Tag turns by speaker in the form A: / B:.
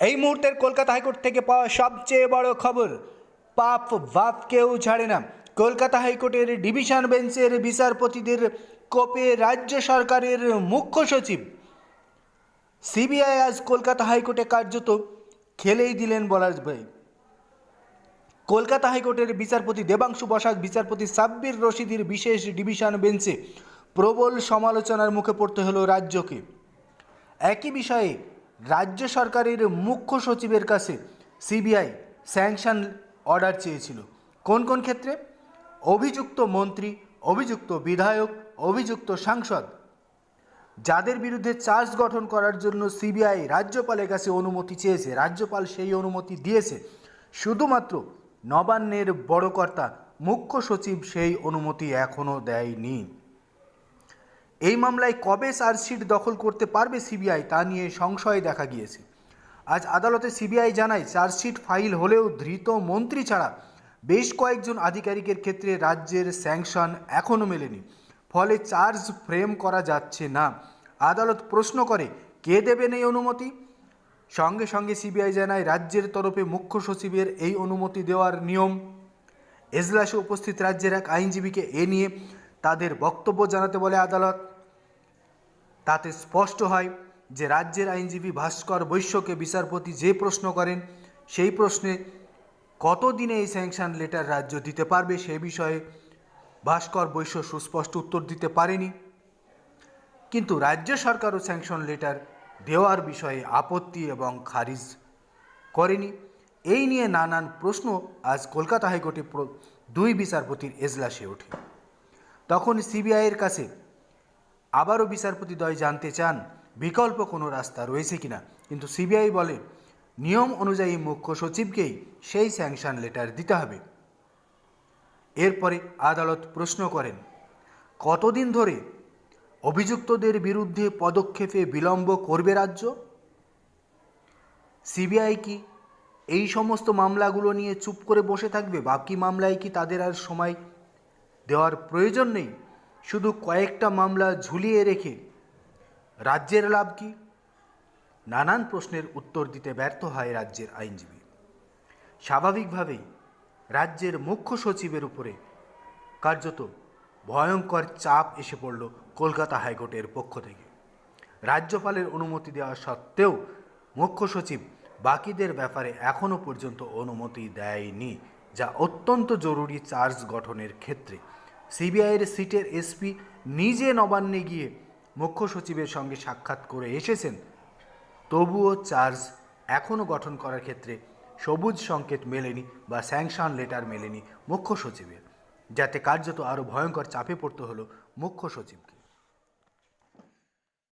A: এই মুহূর্তের কলকাতা হাইকোর্ট থেকে পাওয়া সবচেয়ে বড় খবর, পাপ বাপ কেউ ছাড়ে না। কলকাতা হাইকোর্টের ডিভিশন বেঞ্চের বিচারপতিদের কোপে রাজ্য সরকারের মুখ্য সচিব। সিবিআই আজ কলকাতা হাইকোর্টে কার্যত খেলেই দিলেন বলার ভাই। কলকাতা হাইকোর্টের বিচারপতি দেবাংশু বসাক, বিচারপতি সাব্বির রশিদির বিশেষ ডিভিশন বেঞ্চে প্রবল সমালোচনার মুখে পড়তে হলো রাজ্যকে। একই বিষয়ে রাজ্য সরকারের মুখ্য সচিবের কাছে সিবিআই স্যাংশন অর্ডার চেয়েছিল। কোন কোন ক্ষেত্রে? অভিযুক্ত মন্ত্রী, অভিযুক্ত বিধায়ক, অভিযুক্ত সাংসদ। যাদের বিরুদ্ধে চার্জ গঠন করার জন্য সিবিআই রাজ্যপালের কাছে অনুমতি চেয়েছে, রাজ্যপাল সেই অনুমতি দিয়েছে। শুধুমাত্র নবান্নের বড় কর্তা, মুখ্য সচিব সেই অনুমতি এখনও দেয়নি। এই মামলায় কবে চার্জশিট দখল করতে পারবে সিবিআই তা নিয়ে সংশয় দেখা গিয়েছে। আজ আদালতে সিবিআই জানায়, চার্জশিট ফাইল হলেও ধৃত মন্ত্রী ছাড়া বেশ কয়েকজন আধিকারিকের ক্ষেত্রে রাজ্যের স্যাংশন এখনও মেলেনি। ফলে চার্জ ফ্রেম করা যাচ্ছে না। আদালত প্রশ্ন করে, কে দেবেন এই অনুমতি? সঙ্গে সঙ্গে সিবিআই জানায়, রাজ্যের তরফে মুখ্য সচিবের এই অনুমতি দেওয়ার নিয়ম। এজলাসে উপস্থিত রাজ্যের এক আইনজীবীকে এ নিয়ে তাদের বক্তব্য জানাতে বলে আদালত। তাতে স্পষ্ট হয় যে রাজ্যের আইনজীবী ভাস্কর বৈশ্যকে বিচারপতি যে প্রশ্ন করেন, সেই প্রশ্নে কতদিনে এই স্যাংশন লেটার রাজ্য দিতে পারবে সে বিষয়ে ভাস্কর বৈশ্য সুস্পষ্ট উত্তর দিতে পারেনি। কিন্তু রাজ্য সরকারও স্যাংশন লেটার দেওয়ার বিষয়ে আপত্তি এবং খারিজ করেনি। এই নিয়ে নানান প্রশ্ন আজ কলকাতা হাইকোর্টে দুই বিচারপতির এজলাসে ওঠে। তখন সিবিআইয়ের কাছে আবারও বিচারপতি দয় জানতে চান, বিকল্প কোনো রাস্তা রয়েছে কিনা। কিন্তু সিবিআই বলে, নিয়ম অনুযায়ী মুখ্য সচিবকেই সেই স্যাংশন লেটার দিতে হবে। এরপরে আদালত প্রশ্ন করেন, কতদিন ধরে অভিযুক্তদের বিরুদ্ধে পদক্ষেপে বিলম্ব করবে রাজ্য? সিবিআই কি এই সমস্ত মামলাগুলো নিয়ে চুপ করে বসে থাকবে? বাকি মামলায় কি তাদের আর সময় দেওয়ার প্রয়োজন নেই? শুধু কয়েকটা মামলা ঝুলিয়ে রেখে রাজ্যের লাভ কি? নানান প্রশ্নের উত্তর দিতে ব্যর্থ হয় রাজ্যের আইনজীবী। স্বাভাবিকভাবেই রাজ্যের মুখ্য সচিবের উপরে কার্যত ভয়ঙ্কর চাপ এসে পড়ল কলকাতা হাইকোর্টের পক্ষ থেকে। রাজ্যপালের অনুমতি দেওয়া সত্ত্বেও মুখ্য সচিব বাকিদের ব্যাপারে এখনও পর্যন্ত অনুমতি দেয়নি, যা অত্যন্ত জরুরি চার্জ গঠনের ক্ষেত্রে। সিবিআইয়ের সিটের এসপি নিজে নবান্নে গিয়ে মুখ্য সচিবের সঙ্গে সাক্ষাৎ করে এসেছেন। তবুও চার্জ এখনও গঠন করার ক্ষেত্রে সবুজ সংকেত মেলেনি বা স্যাংশন লেটার মেলেনি মুখ্য সচিবের, যাতে কার্যত আরও ভয়ঙ্কর চাপে পড়তে হলো মুখ্য সচিবকে।